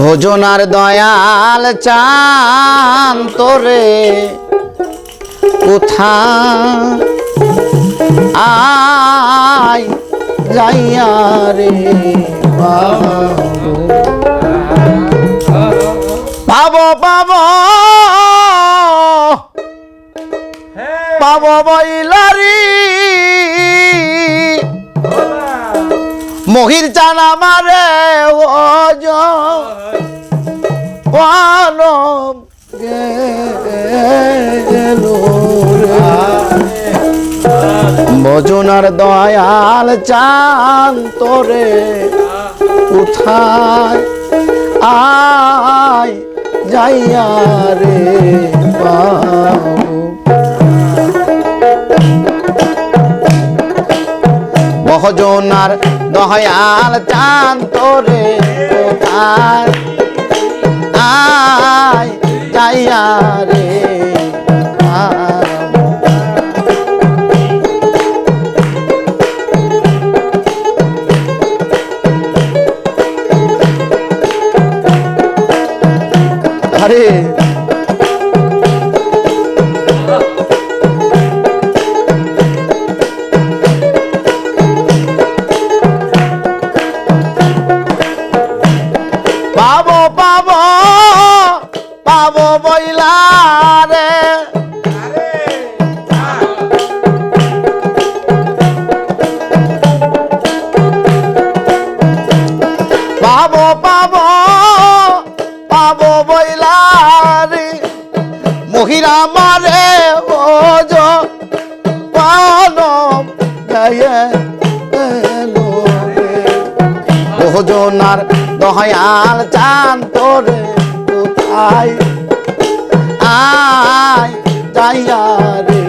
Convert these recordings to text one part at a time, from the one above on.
ভোজনার দয়াল চান তোরে। কোথা আয় যাইয়া রে পাবো পাবো। পাবো বইলারি মহির চানা মারে ওজ পানব ভজনার দয়াল চান তোরে কোথায় আয় যাইয়া রে বহজনার দহয়াল চান তোরে কোথায়? পাবো বইলা রে পাবো পাবো পাবো বইলা মহিরা মারে ওজ দয়াল চান তোরে কোথায়? আয় যাইয়া রে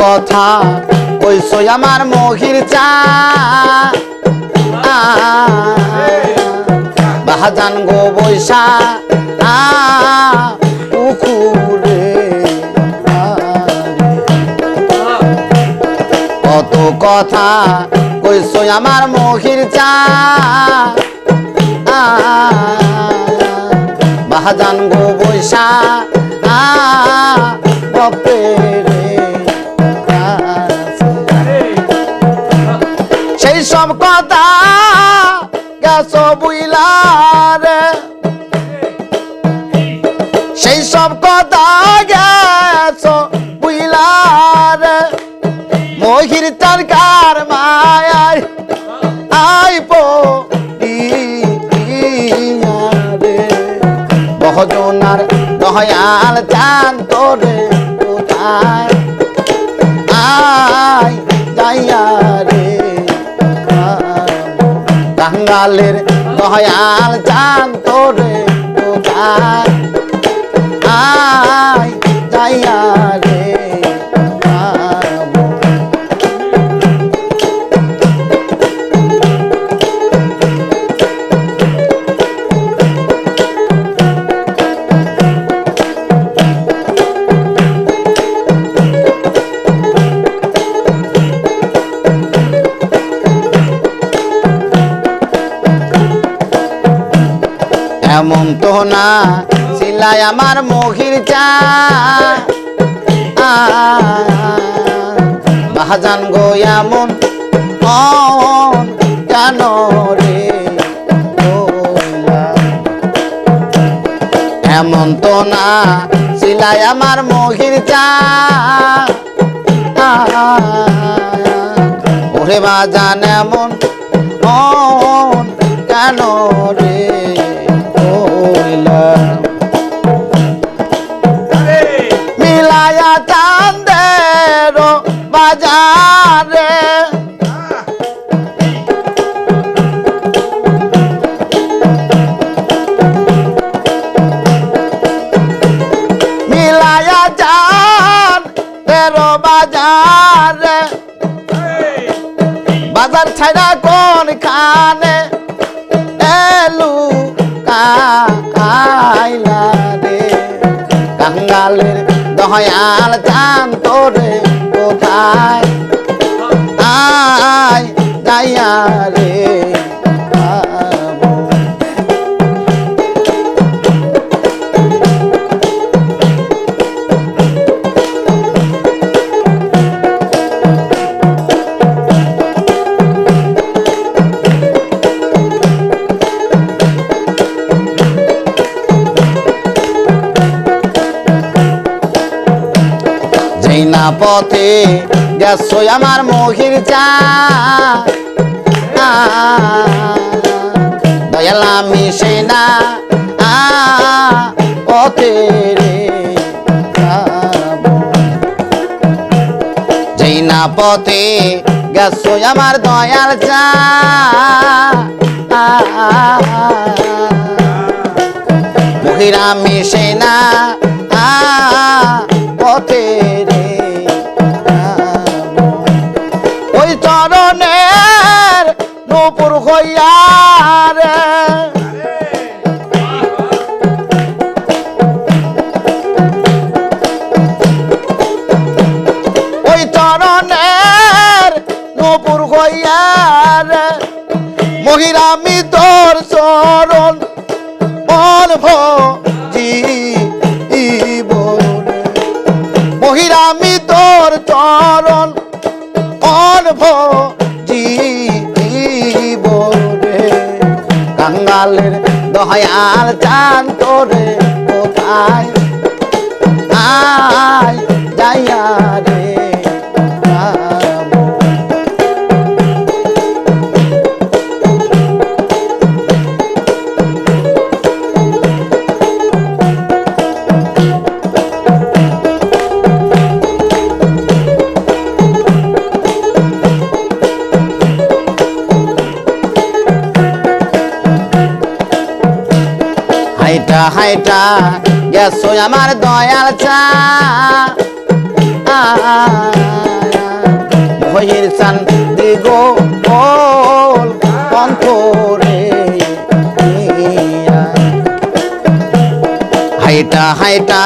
কথা কইস আমার মহির চা। বাহাজান গো বৈশা। আ পুকুরে কত কথা কইস আমার মহির চা। বাহাজান গো বৈশা। আ বপেরে সব কথা গেছ বুইলারে। সেই সব কথা গেছ বুইলারে। মহির তারকার মায়ায় আইপো রে বহজনার দয়াল চান তোরে কাঙ্গালের দয়াল চান তোরে তো আয় যাইয়া না সিলাই আমার মহির চা। বাহাজান গো, এমন কেন রে? এমন তো না সিলাই আমার মহির চা। বাজান এমন কেন বাজার বাজার ছাইরা কোন খানে এলু কাইলা রে। কাঙ্গালের দয়াল চান তোরে কোথায় আয় যাইয়া রে। পথে গেছো আমার মহির চা দয়াল আমি সে না আ, পথে না পথে গেছো আমার দয়াল চা মহিরা মিশে না পথে রে চরণের নূপুর হইয়া ওই চরণের নূপুর হইয়া রে। মহিরামি তোর চরণ বলভ জীবনে দয়াল চান তোরে। হাইটা গেছো আমার দয়াল চা। ভয়ের চান দিগো বল হাইটা হাইটা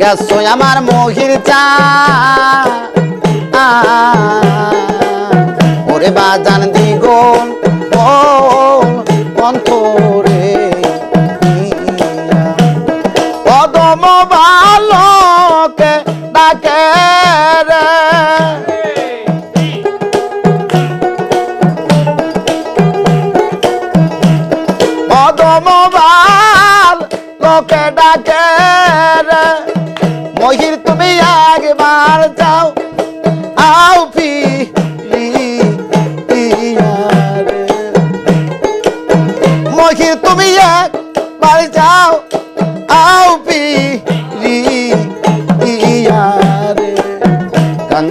গেছো আমার মহির চা। ওরে বাজান দিগল পদম বালকে ডাকে রে। পদম বাল লোকে ডাকে রে। মহির তুমি একবার যাও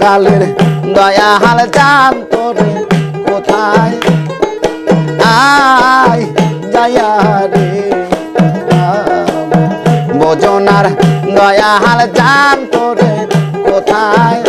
কাঙ্গালের দয়া হাল চান তোরে কোথায়? আয় যায়া রে বোজনার দয়া হাল চান তোরে কোথায়?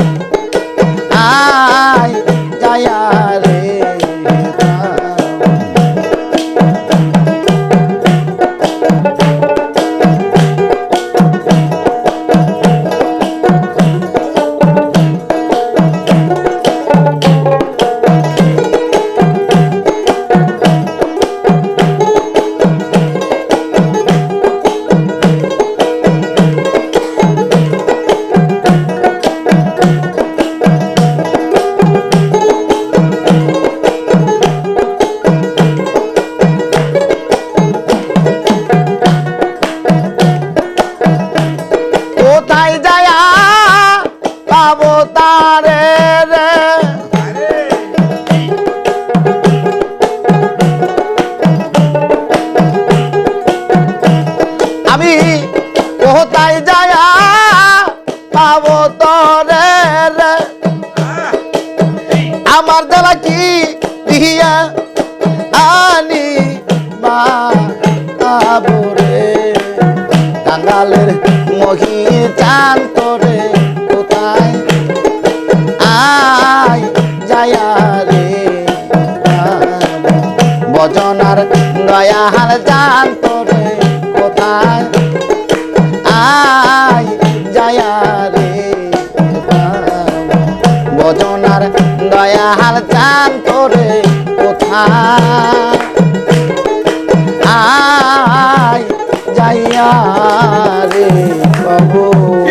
নাগালের মহির টান তোরে কোথায়? আয় যায়া রে বজনার দয়াল জান তোরে কোথায়? আয় যায়া রে বজনার দয়াল জান তোরে কোথায়? রে ইল্লাল্লাহ